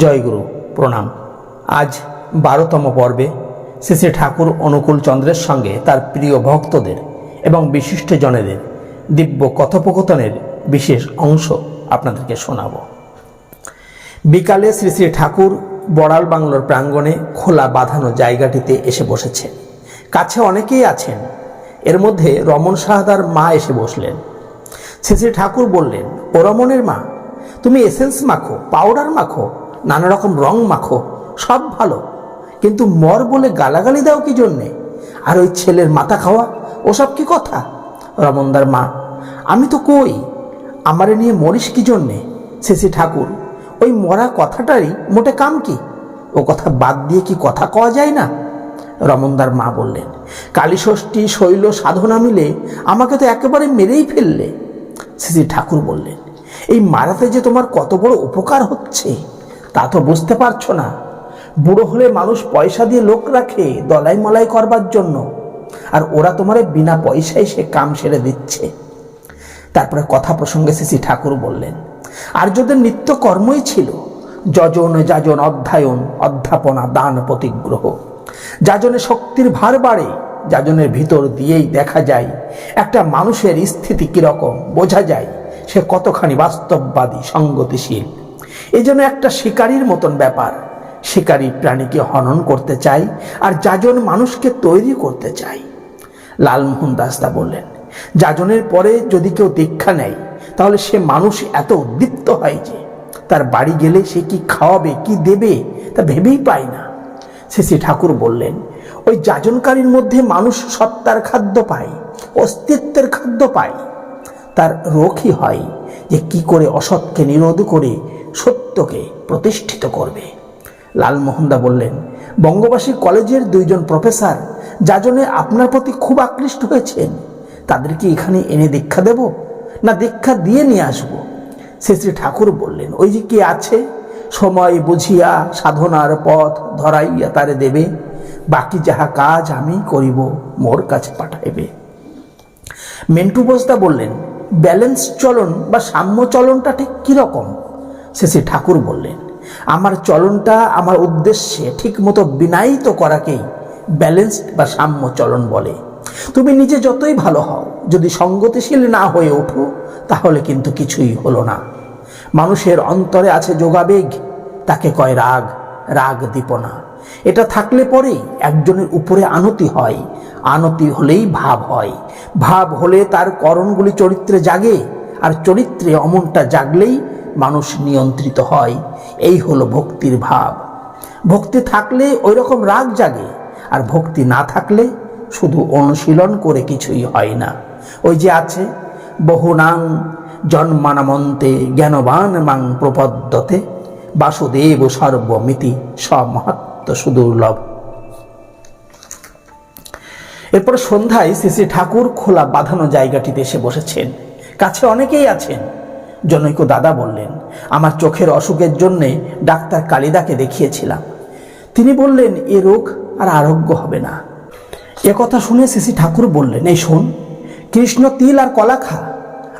জয়গুরু, প্রণাম। আজ বারোতম পর্বে শ্রী শ্রী ঠাকুর অনুকূল চন্দ্রের সঙ্গে তার প্রিয় ভক্তদের এবং বিশিষ্টজনেদের দিব্য কথোপকথনের বিশেষ অংশ আপনাদেরকে শোনাব। বিকালে শ্রী শ্রী ঠাকুর বড়াল বাংলোর প্রাঙ্গণে খোলা বাঁধানো জায়গাটিতে এসে বসেছেন কাছে অনেকেই আছেন। এর মধ্যে রমন সাহাদার মা এসে বসলেন। শ্রী শ্রী ঠাকুর বললেন, ও রমনের মা, তুমি এসেন্স মাখো, পাউডার মাখো নানা রকম রং মাখো, সব ভালো। কিন্তু মর বলে গালাগালি দাও কি জন্যে? আর ওই ছেলের মাথা খাওয়া, ওসব কি কথা? রমনদার মা, আমি তো কই, আমারে নিয়ে মরিস কি জন্যে? শ্রী ঠাকুর, ওই মরা কথাটারই মোটে কাম কি? ও কথা বাদ দিয়ে কি কথা কওয়া যায় না? রমনদার মা বললেন, কালীষষ্ঠী, শৈল, সাধনা মিলে আমাকে তো একেবারে মেরেই ফেললে। শ্রী ঠাকুর বললেন, এই মারাতে যে তোমার কত বড় উপকার হচ্ছে? তা তো বুঝতে পারছ না। বুড়ো হলে মানুষ পয়সা দিয়ে লোক রাখে, দলাই মলাই করবার জন্য। আর ওরা তোমারে বিনা পয়সায় সে কাম সেরে দিচ্ছে। তারপরে কথা প্রসঙ্গে শ্রী ঠাকুর বললেন আর্যদের নিত্য কর্মই ছিল, যজন যাজন অধ্যায়ন, অধ্যাপনা, দান প্রতিগ্রহ, যাজনে শক্তির ভার বাড়ে, যাজনের ভিতর দিয়েই দেখা যায়, একটা মানুষের স্থিতি কীরকম, বোঝা যায়, সে কতখানি বাস্তববাদী, সঙ্গতিশীল। এই জন্য একটা শিকারীর মতন ব্যাপার। শিকারী প্রাণীকে হনন করতে চাই আর যাজন মানুষকে তৈরি করতে চাই লালমোহন দাসদা বললেন, যাজনের পরে যদি কেউ দীক্ষা নেয়, তাহলে সে মানুষ এত উদ্দীপ্ত হয় যে, তার বাড়ি গেলে সে কি খাওয়াবে, কি দেবে, তা ভেবেই পায় না। শ্রী শ্রী ঠাকুর বললেন, ওই যাজনকারীর মধ্যে মানুষ সত্তার খাদ্য পায়, অস্তিত্বের খাদ্য পায়। তার রোগই হয় যে কি করে অসৎকে নিরোধ করে সত্যকে প্রতিষ্ঠিত করবে। লালমোহনদা বললেন, বঙ্গবাসী কলেজের দুইজন প্রফেসর যাজনে আপনার প্রতি খুব আকৃষ্ট হয়েছেন তাদেরকে এখানে এনে দীক্ষা দেব, না দীক্ষা দিয়ে নিয়ে আসব? শ্রী শ্রী ঠাকুর বললেন, ওই যে কে আছে, সময় বুঝিয়া সাধনার পথ ধরাইয়া তারে দেবে, বাকি যাহা কাজ আমি করিব, মোর কাছে পাঠাইবে। মেন্টু বসদা বললেন, ব্যালেন্স চলন বা সাম্য চলনটা ঠিক কীরকম শেষে ঠাকুর বললেন, আমার চলনটা, আমার উদ্দেশ্যে ঠিক মতো বিনায়িত করাকেই ব্যালেন্সড বা সাম্য চলন বলে। তুমি নিজে যতই ভালো হও, যদি সঙ্গতিশীল না হয়ে ওঠো, তাহলে কিন্তু কিছুই হলো না। মানুষের অন্তরে আছে যোগাবেগ, তাকে কয় রাগ রাগ দীপনা। এটা থাকলে পরেই একজনের উপরে আনতি হয়, আনতি হলেই ভাব হয়। ভাব হলে তার করণগুলি চরিত্রে জাগে, আর চরিত্রে অমনটা জাগলেই মানুষ নিয়ন্ত্রিত হয়। এই হলো ভক্তির ভাব। ভক্তি থাকলে ওই রকম রাগ জাগে, আর ভক্তি না থাকলে শুধু অনুশীলন করে কিছুই হয় না। ওই যে আছে, বহুনাং জন্মানামন্তে জ্ঞানবান মাং প্রপদ্যতে, বাসুদেব সর্বমিতি সমহাত্ম সুদুর্লভ। এরপরে সন্ধ্যায় শ্রী শ্রী ঠাকুর খোলা বাঁধানো জায়গাটিতে এসে বসেছেন। কাছে অনেকেই আছেন। জনৈক দাদা বললেন, আমার চোখের অসুখের জন্যে ডাক্তার কালিদাকে দেখিয়েছিলাম। তিনি বললেন, এ রোগ আর আরোগ্য হবে না। এ কথা শুনে শ্রী ঠাকুর বললেন, এই শোন, কৃষ্ণ তিল আর কলা খা,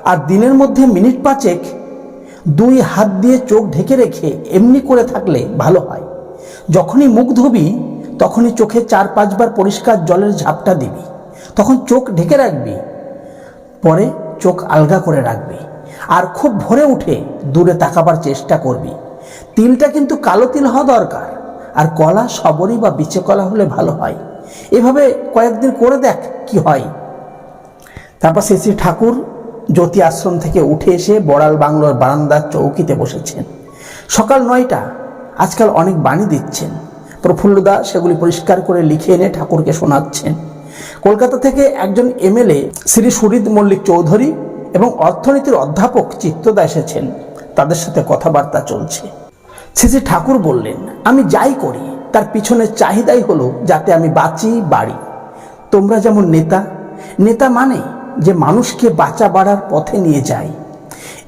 আর দিনের মধ্যে মিনিট পাঁচেক দুই হাত দিয়ে চোখ ঢেকে রেখে এমনি করে থাকলে ভালো হয়। যখনই মুখ ধুবি, তখনই চোখে চার পাঁচবার পরিষ্কার জলের ঝাপটা দিবি। তখন চোখ ঢেকে রাখবি, পরে চোখ আলগা করে রাখবি। আর খুব ভোরে উঠে দূরে তাকাবার চেষ্টা করবি। তিলটা কিন্তু কালো তিল হওয়া দরকার, আর কলা সবরই বা বিচে কলা হলে ভালো হয়। এভাবে কয়েকদিন করে দেখ কি হয়। তারপর শ্রী শ্রী ঠাকুর জ্যোতি আশ্রম থেকে উঠে এসে বড়াল বাংলোর বারান্দার চৌকিতে বসেছেন। সকাল নয়টা, আজকাল অনেক বাণী দিচ্ছেন। প্রফুল্লদা সেগুলি পরিষ্কার করে লিখে এনে ঠাকুরকে শোনাচ্ছেন। কলকাতা থেকে একজন এমএলএ শ্রী সুরিদ মল্লিক চৌধুরী এবং অর্থনীতির অধ্যাপক চিত্তদা এসেছেন। তাদের সাথে কথাবার্তা চলছে। শ্রী ঠাকুর বললেন, আমি যাই করি, তার পিছনে চাহিদাই হলো যাতে আমি বাঁচি, বাড়ি। তোমরা যেমন নেতা নেতা মানে যে মানুষকে বাঁচা বাড়ার পথে নিয়ে যায়।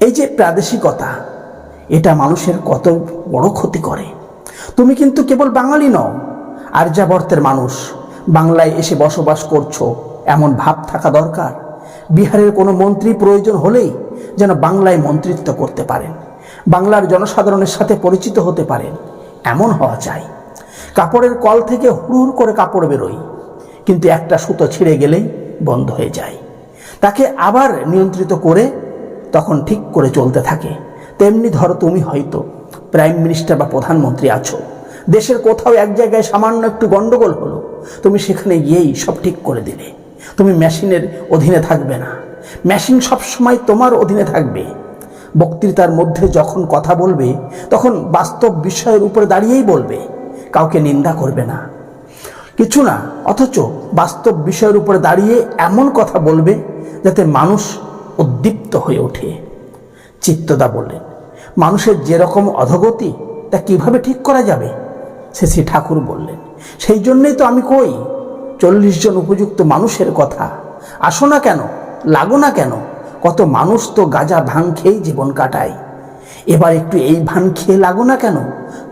এই যে প্রাদেশিকতা, এটা মানুষের কত বড় ক্ষতি করে। তুমি কিন্তু কেবল বাঙালি নও, আর্যাবর্তের মানুষ। বাংলায় এসে বসবাস করছ, এমন ভাব থাকা দরকার? বিহারের কোনো মন্ত্রী প্রয়োজন হলেই যেন বাংলায় মন্ত্রিত্ব করতে পারেন, বাংলার জনসাধারণের সাথে পরিচিত হতে পারেন, এমন হওয়া চাই। কাপড়ের কল থেকে হুড় করে কাপড় বেরোয়, কিন্তু একটা সুতো ছিঁড়ে গেলেই বন্ধ হয়ে যায়। তাকে আবার নিয়ন্ত্রিত করে তখন ঠিক করে চলতে থাকে। তেমনি ধরো তুমি হয়তো প্রাইম মিনিস্টার বা প্রধানমন্ত্রী আছো, দেশের কোথাও এক জায়গায় সামান্য একটু গন্ডগোল হলো, তুমি সেখানে গিয়েই সব ঠিক করে দিলে। তুমি মেশিনের অধীনে থাকবে না। মেশিন সবসময় তোমার অধীনে থাকবে। বক্তৃতার মধ্যে যখন কথা বলবে, তখন বাস্তব বিষয়ের উপরে দাঁড়িয়েই বলবে। কাউকে নিন্দা করবে না। কিছু না, অথচ বাস্তব বিষয়ের উপরে দাঁড়িয়ে এমন কথা বলবে যাতে মানুষ উদ্দীপ্ত হয়ে ওঠে। চিত্তদা বললেন, মানুষের যেরকম অধগতি, তা কীভাবে ঠিক করা যাবে? সে শ্রী ঠাকুর বললেন, সেই জন্যই তো আমি কই চল্লিশ জন উপযুক্ত মানুষের কথা। আসো না কেন, লাগো না কেন, কত মানুষ তো গাজা ভাং খেয়েই জীবন কাটায়। এবার একটু এই ভান খেয়ে লাগো না কেন,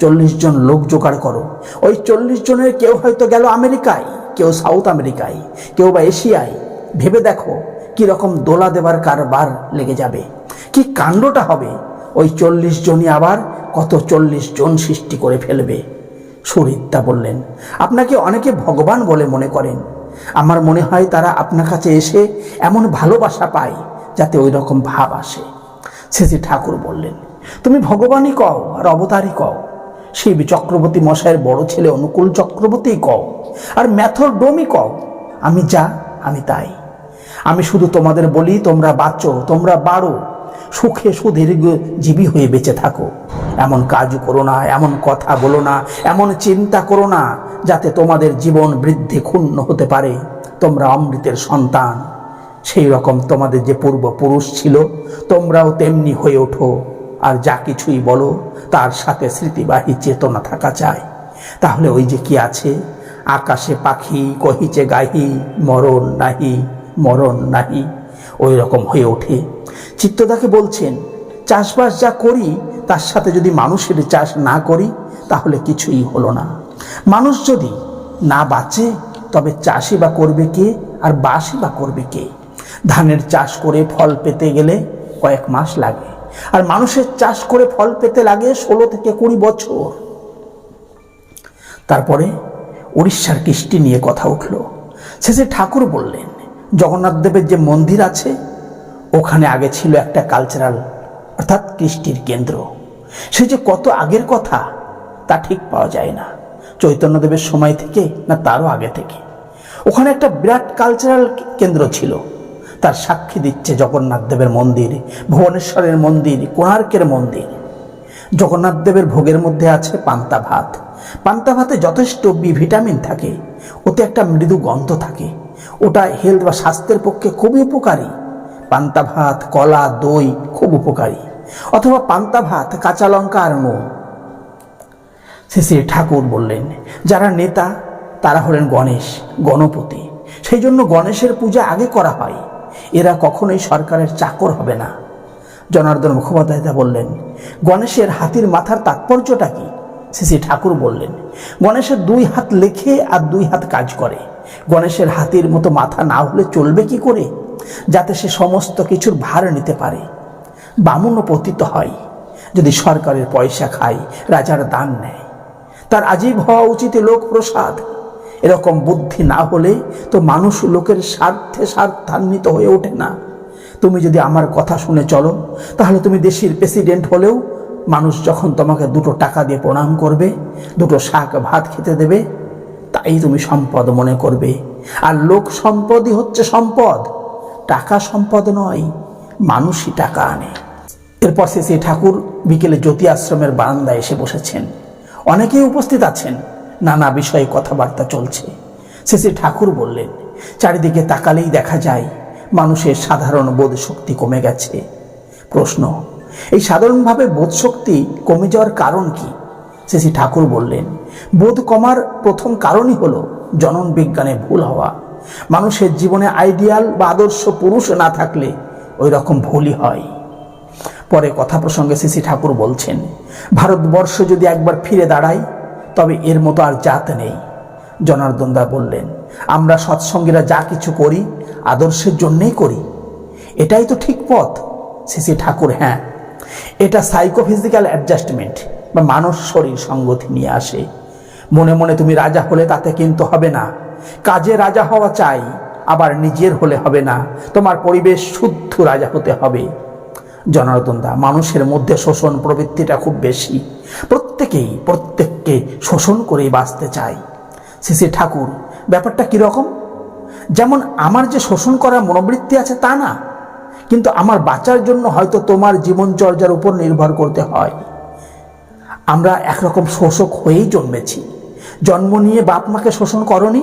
চল্লিশ জন লোক জোগাড় করো। ওই চল্লিশ জনের কেউ হয়তো গেল আমেরিকায়, কেউ সাউথ আমেরিকায়, কেউ বা এশিয়ায়। ভেবে দেখো কি রকম দোলা দেবার কারবার লেগে যাবে। কি কাণ্ডটা হবে? ওই চল্লিশ জনই আবার কত চল্লিশ জন সৃষ্টি করে ফেলবে। সুরিদ্দা বললেন, আপনাকে অনেকে ভগবান বলে মনে করেন। আমার মনে হয় তারা আপনার কাছে এসে এমন ভালোবাসা পায় যাতে ওই রকম ভাব আসে। শ্রী ঠাকুর বললেন, তুমি ভগবানই কও আর অবতারই কও। শিব চক্রবর্তী মশাইয়ের বড় ছেলে অনুকূল চক্রবর্তী কও আর ম্যাথর ডোমই কও। আমি যা, আমি তাই। আমি শুধু তোমাদের বলি তোমরা বাঁচো, তোমরা বাড়ো। সুখে সুদীর্ঘ জীবী হয়ে বেঁচে থাকো। এমন কাজ করো না, এমন কথা বলো না, এমন চিন্তা করো না যাতে তোমাদের জীবন বৃদ্ধি ক্ষুণ্ণ হতে পারে। তোমরা অমৃতের সন্তান, সেই রকম তোমাদের যে পূর্বপুরুষ ছিল, তোমরাও তেমনি হয়ে ওঠো। আর যা কিছুই বলো, তার সাথে স্মৃতিবাহী চেতনা থাকা চাই। তাহলে ওই যে কি আছে? আকাশে পাখি, কহিচে গাহি, মরণ নাহি মরণ নাহি, ওই রকম হয়ে ওঠে। চিত্তদাকে বলছেন চাষবাস যা করি, তার সাথে যদি মানুষের চাষ না করি, তাহলে কিছুই হলো না। মানুষ যদি না বাঁচে, তবে চাষই বা করবে কে আর বাসই বা করবে কে? ধানের চাষ করে ফল পেতে গেলে কয়েক মাস লাগে। আর মানুষের চাষ করে ফল পেতে লাগে ষোলো থেকে কুড়ি বছর। তারপরে উড়িষ্যার কৃষ্টি নিয়ে কথা উঠল। শেষে ঠাকুর বললেন, জগন্নাথ দেবের যে মন্দির আছে, ওখানে আগে ছিল একটা কালচারাল অর্থাৎ কৃষ্টির কেন্দ্র। সে যে কত আগের কথা, তা ঠিক পাওয়া যায় না। চৈতন্যদেবের সময় থেকে, না তারও আগে থেকে। ওখানে একটা বিরাট কালচারাল কেন্দ্র ছিল। তার সাক্ষী দিচ্ছে জগন্নাথ দেবের মন্দির, ভুবনেশ্বরের মন্দির, কোণার্কের মন্দির। জগন্নাথ দেবের ভোগের মধ্যে আছে পান্তা ভাত। পান্তা ভাতে যথেষ্ট বি ভিটামিন থাকে। ওতে একটা মৃদু গন্ধ থাকে। ওটা হেলথ বা স্বাস্থ্যের পক্ষে খুবই উপকারী। পান্তা ভাত, কলা, দই খুব উপকারী। অথবা পান্তা ভাত, কাঁচা লঙ্কা আর নুন শ্রী ঠাকুর বললেন, যারা নেতা, তারা হলেন গণেশ, গণপতি। সেই জন্য গণেশের পূজা আগে করা হয়। এরা কখনোই সরকারের চাকর হবে না। জনার্দন মুখোপাধ্যায় বললেন, গণেশের হাতির মাথার তাৎপর্যটা কি? শ্রী ঠাকুর বললেন, গণেশের দুই হাত লেখে আর দুই হাত কাজ করে। গণেশের হাতির মতো মাথা না হলে চলবে কি করে? যাতে সে সমস্ত কিছুর ভার নিতে পারে। বামুনও পতিত হয়। যদি সরকারের পয়সা খায়, রাজার দান নেয়। তার আজীব হওয়া উচিত লোক প্রসাদ এরকম বুদ্ধি না হলে তো মানুষ লোকের স্বার্থে স্বার্থান্বিত হয়ে ওঠে না। তুমি যদি আমার কথা শুনে চলো, তাহলে তুমি দেশের প্রেসিডেন্ট হলেও মানুষ যখন তোমাকে দুটো টাকা দিয়ে প্রণাম করবে, দুটো শাক ভাত খেতে দেবে, তাই তুমি সম্পদ মনে করবে। আর লোক সম্পদই হচ্ছে সম্পদ। টাকা সম্পদ নয়, মানুষই টাকা আনে। এরপর সে সেই ঠাকুর বিকেলে জ্যোতি আশ্রমের বারান্দায় এসে বসেছেন। অনেকেই উপস্থিত আছেন। নানা বিষয়ে কথাবার্তা চলছে। শেষে ঠাকুর বললেন, চারিদিকে তাকালেই দেখা যায়, মানুষের সাধারণ বোধ শক্তি কমে গেছে। প্রশ্ন, এই সাধারণভাবে বোধ শক্তি কমে যাওয়ার কারণ কি? শেষে ঠাকুর বললেন, বোধ কমার প্রথম কারণই হলো জনন বিজ্ঞানে ভুল হওয়া। মানুষের জীবনে আইডিয়াল বা আদর্শ পুরুষ না থাকলে ওই রকম ভুলই হয়। পরে কথা প্রসঙ্গে শ্রী ঠাকুর বলছেন, ভারতবর্ষ যদি একবার ফিরে দাঁড়ায়, তবে এর মতো আর জাত নেই। জনার্দন দা বললেন, আমরা সৎসঙ্গীরা যা কিছু করি, আদর্শের জন্যেই করি। এটাই তো ঠিক পথ। শ্রী ঠাকুর হ্যাঁ এটা সাইকোফিজিক্যাল অ্যাডজাস্টমেন্ট বা মানস শরীর সঙ্গতি নিয়ে আসে। মনে মনে তুমি রাজা হলে তাতে কিন্তু হবে না। কাজে রাজা হওয়া চাই, আবার নিজের হলে হবে না। তোমার পরিবেশ শুদ্ধ রাজা হতে হবে। জনার্দন দা মানুষের মধ্যে শোষণ প্রবৃত্তিটা খুব বেশি। প্রত্যেকেই, প্রত্যেককে শোষণ করেই বাঁচতে চায়। শ্রী ঠাকুর, ব্যাপারটা কীরকম যেমন আমার যে শোষণ করার মনোবৃত্তি আছে তা না, কিন্তু আমার বাঁচার জন্য হয়তো তোমার জীবনচর্যার উপর নির্ভর করতে হয়। আমরা একরকম শোষক হয়েই জন্মেছি। জন্ম নিয়ে বাপ মাকে শোষণ করনি,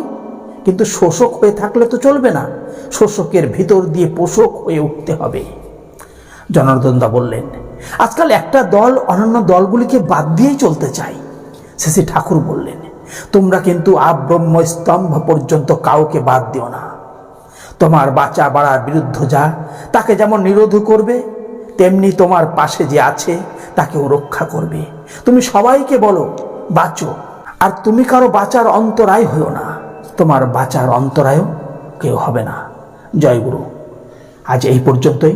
কিন্তু শোষক হয়ে থাকলে তো চলবে না। শোষকের ভিতর দিয়ে পোষক হয়ে উঠতে হবে। জনার্দন দা বললেন, আজকাল একটা দল অন্যান্য দলগুলিকে বাদ দিয়েই চলতে চাই শেষে ঠাকুর বললেন, তোমরা কিন্তু আব্রহ্ম স্তম্ভ পর্যন্ত কাউকে বাদ দিও না। তোমার বাঁচা বাড়ার বিরুদ্ধ যা, তাকে যেমন নিরোধ করবে, তেমনি তোমার পাশে যে আছে, তাকেও রক্ষা করবে। তুমি সবাইকে বলো, বাঁচো। আর তুমি কারও বাঁচার অন্তরায় হইও না। তোমার বাঁচার অন্তরায়ও কেউ হবে না। জয় গুরু। আজ এই পর্যন্তই।